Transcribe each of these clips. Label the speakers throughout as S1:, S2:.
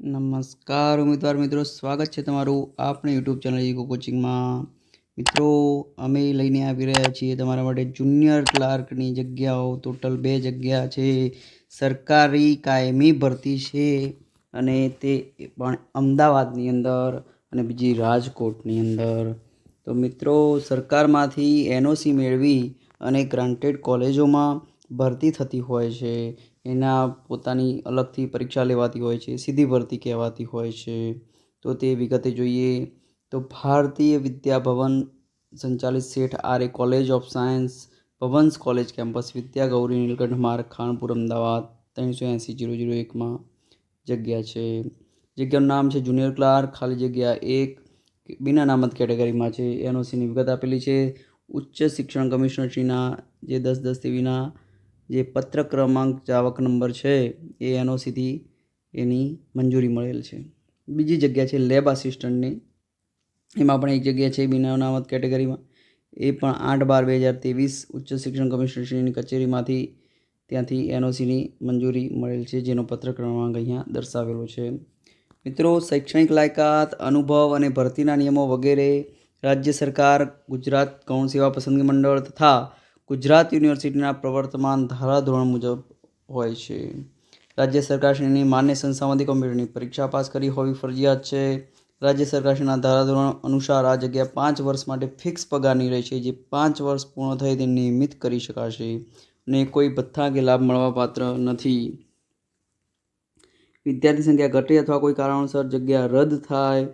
S1: નમસ્કાર ઉમેદવાર મિત્રો, સ્વાગત છે તમારું આપણી યુટ્યુબ ચેનલ ઈગો કોચિંગમાં. મિત્રો, અમે લઈને આવી રહ્યા છીએ તમારા માટે જુનિયર ક્લાર્કની જગ્યાઓ. ટોટલ બે જગ્યા છે. સરકારી કાયમી ભરતી છે અને તે પણ અમદાવાદની અંદર અને બીજી રાજકોટની અંદર. તો મિત્રો, સરકારમાંથી એનઓસી મેળવી અને ગ્રાન્ટેડ કોલેજોમાં ભરતી થતી હોય છે, એના પોતાની અલગથી પરીક્ષા લેવાતી હોય છે, સીધી ભરતી કહેવાતી હોય છે. તો તે વિગતે જોઈએ તો ભારતીય વિદ્યાભવન સંચાલિત Sheth Arya college of science Bhavans college campus, Vidya Gauri Nilkanth Marg, Khanpur, Ahmedabad, ત્રણસો એંસી જીરો જીરો એકમાં જગ્યા છે. જગ્યાનું નામ છે જુનિયર ક્લાર્ક, ખાલી જગ્યા એક બિના નામત કેટેગરીમાં છે. એનઓસીની વિગત આપેલી છે. ઉચ્ચ શિક્ષણ કમિશનરશ્રીના જે દસ દસ તેવીના જે પત્ર ક્રમાંક જાવક નંબર છે, એ એનઓસીથી એની મંજૂરી મળેલ છે. બીજી જગ્યા છે, લેબ આસિસ્ટન્ટની. એમાં પણ એક જગ્યા છે, બિના અનામત કેટેગરીમાં. એ પણ આઠ બાર બે હજાર ત્રેવીસ ઉચ્ચ શિક્ષણ કમિશનરશ્રીની કચેરીમાંથી ત્યાંથી એનઓસીની મંજૂરી મળેલ છે, જેનો પત્ર ક્રમાંક અહીંયા દર્શાવેલો છે. મિત્રો, શૈક્ષણિક લાયકાત, અનુભવ અને ભરતીના નિયમો વગેરે રાજ્ય સરકાર, ગુજરાત ગૌણ સેવા પસંદગી મંડળ તથા ગુજરાત યુનિવર્સિટીના પ્રવર્તમાન ધારાધોરણ મુજબ હોય છે. રાજ્ય સરકારશ્રીની માન્ય સંસ્થામાંથી કોમ્પ્યુટરની પરીક્ષા પાસ કરી હોવી ફરજિયાત છે. રાજ્ય સરકારશ્રીના ધારાધોરણ અનુસાર આ જગ્યા પાંચ વર્ષ માટે ફિક્સ પગારની રહેશે, જે પાંચ વર્ષ પૂર્ણ થઈ તે નિયમિત કરી શકાશે અને કોઈ ભથ્થા કે લાભ મળવા પાત્ર નથી. વિદ્યાર્થી સંખ્યા ઘટે અથવા કોઈ કારણોસર જગ્યા રદ થાય,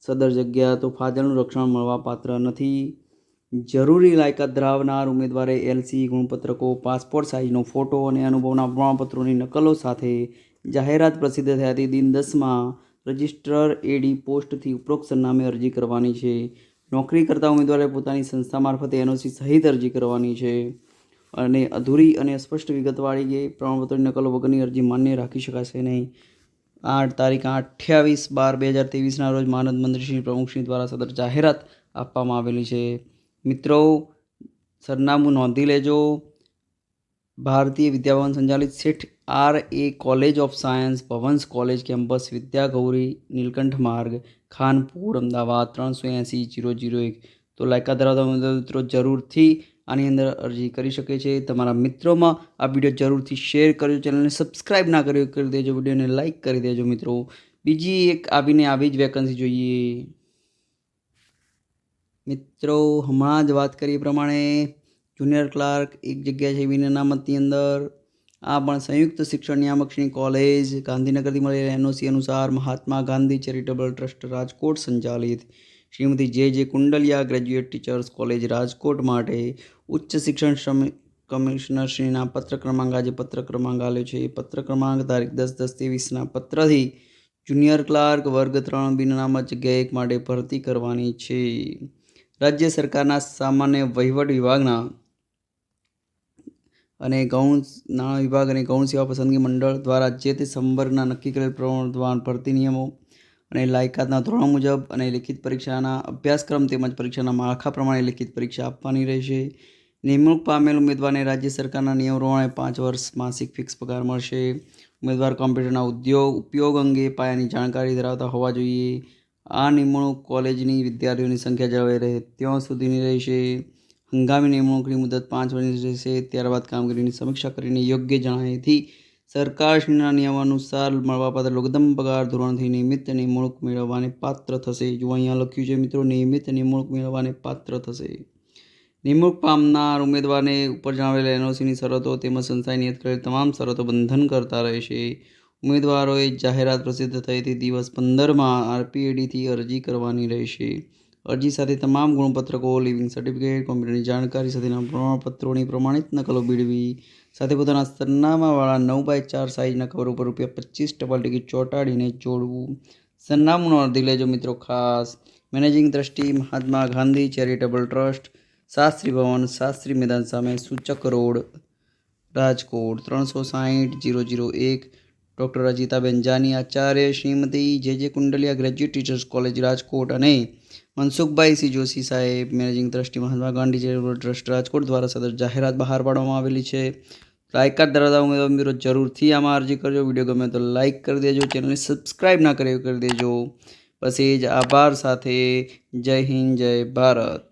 S1: સદર જગ્યા તો ફાજલનું રક્ષણ મળવા પાત્ર નથી. જરૂરી લાયકાત ધરાવનાર ઉમેદવારે એલસી ગુણપત્રકો, પાસપોર્ટ સાઇઝનો ફોટો અને અનુભવના પ્રમાણપત્રોની નકલો સાથે જાહેરાત પ્રસિદ્ધ થયાથી દિન દસમાં રજિસ્ટ્રર એડી પોસ્ટથી ઉપરોક્ત સરનામે અરજી કરવાની છે. નોકરી કરતા ઉમેદવારે પોતાની સંસ્થા મારફતે એનઓસી સહિત અરજી કરવાની છે. અને અધૂરી અને સ્પષ્ટ વિગતવાળી કે પ્રમાણપત્રની નકલો વગરની અરજી માન્ય રાખી શકાશે નહીં. આઠ તારીખ અઠ્યાવીસ બાર બે હજાર ત્રેવીસના રોજ માનદ મંત્રીશ્રી પ્રમુખશ્રી દ્વારા સદર જાહેરાત આપવામાં આવેલી છે. મિત્રો, સરનામું નોંધી લેજો. ભારતીય વિદ્યાભવન સંચાલિત Sheth R A college of science Bhavans college, campus Vidyagauri Nilkanth Marg, Khanpur, Ahmedabad, ત્રણસો એંસી, જીરો જીરો એક. તો લાયકાત ધરાવતા મિત્રો જરૂરથી આની અંદર અરજી કરી શકે છે. તમારા મિત્રોમાં આ વીડિયો જરૂરથી શેર કરજો. ચેનલને સબસ્ક્રાઈબ ના કર્યો કરી દેજો. વિડીયોને લાઇક કરી દેજો મિત્રો. બીજી એક આવીને આવી જ વેકન્સી જોઈએ. મિત્રો, હમણાં જ વાત કરી પ્રમાણે જુનિયર ક્લાર્ક એક જગ્યા છે વિન અનામતની અંદર. આ પણ સંયુક્ત શિક્ષણ નિયામકશ્રી કોલેજ ગાંધીનગરથી મળેલ એનઓસી અનુસાર મહાત્મા ગાંધી ચેરિટેબલ ટ્રસ્ટ રાજકોટ સંચાલિત. Shrimati J J Kundaliya graduate teachers college Rajkot માટે ઉચ્ચ શિક્ષણ કમિશનરશ્રીના પત્ર ક્રમાંક, આજે પત્ર ક્રમાંક આવ્યો છે. એ પત્ર ક્રમાંક તારીખ દસ દસ ત્રેવીસના પત્રથી જુનિયર ક્લાર્ક વર્ગ ત્રણ બિનનામત જગ્યા એક માટે ભરતી કરવાની છે. રાજ્ય સરકારના સામાન્ય વહીવટ વિભાગના અને ગૌણ નાણાં વિભાગ અને ગૌણ સેવા પસંદગી મંડળ દ્વારા જે તે સંવર્ગના નક્કી કરેલ પ્રમાણ ભરતી નિયમો અને લાયકાતના ધોરણ મુજબ અને લિખિત પરીક્ષાના અભ્યાસક્રમ તેમજ પરીક્ષાના માળખા પ્રમાણે લિખિત પરીક્ષા આપવાની રહેશે. નિમણૂક પામેલ ઉમેદવારને રાજ્ય સરકારના નિયમ પ્રમાણે પાંચ વર્ષ માસિક ફિક્સ પગાર મળશે. ઉમેદવાર કોમ્પ્યુટરના ઉદ્યોગ ઉપયોગ અંગે પાયાની જાણકારી ધરાવતા હોવા જોઈએ. આ નિમણૂક કોલેજની વિદ્યાર્થીઓની સંખ્યા જળવાઈ રહે ત્યાં સુધીની રહેશે. હંગામી નિમણૂકની મુદત પાંચ વર્ષની રહેશે. ત્યારબાદ કામગીરીની સમીક્ષા કરીને યોગ્ય જણાયેથી સરકારશ્રીના નિયમ અનુસાર મળવાપાત્ર લઘુત્તમ પગાર ધોરણથી નિયમિત નિમણૂક મેળવવાને પાત્ર થશે. જો અહીંયા લખ્યું છે, મિત્રો, નિયમિત નિમણૂક મેળવવાને પાત્ર થશે. નિમણૂક પામનાર ઉમેદવારને ઉપર જણાવેલા એનઓસીની શરતો તેમજ સંસ્થાએ નિયત કરેલ તમામ શરતો બંધન કરતા રહેશે. ઉમેદવારોએ જાહેરાત પ્રસિદ્ધ થઈ તે દિવસ પંદરમાં આરપીએડીથી અરજી કરવાની રહેશે. અરજી સાથે તમામ ગુણપત્રકો, લિવિંગ સર્ટિફિકેટ, કોમ્પ્યુટરની જાણકારી સાથેના પ્રમાણપત્રોની પ્રમાણિત નકલો મેળવી સાથે પોતાના સરનામાવાળા નવ બાય ચાર સાઇઝના કવર ઉપર રૂપિયા પચીસ ટપાલ ટિકિટ ચોંટાડીને જોડવું. સરનામું અરજી લેજો મિત્રો ખાસ. Managing trustee Mahatma Gandhi charitable trust, Shastri Bhavan, Shastri Maidan સામે સૂચક રોડ, રાજકોટ, ત્રણસો સાહીઠ, જીરો જીરો એક doctor Ajitaben Jani Acharya Shrimati J J Kundaliya graduate teachers college Rajkot અને મનસુખભાઈ સી જોશી સાહેબ managing trustee Mahatma Gandhi charitable trust Rajkot દ્વારા સદર જાહેરાત બહાર પાડવામાં આવેલી છે. લાયકાત ધરાવતા ઉમેદવારો જરૂરથી આમાં અરજી કરજો. વીડિયો ગમે તો લાઇક કરી દેજો. ચેનલને સબસ્ક્રાઈબ ના કરી કરી દેજો. પછી જ. આભાર સાથે. જય હિન્દ, જય ભારત.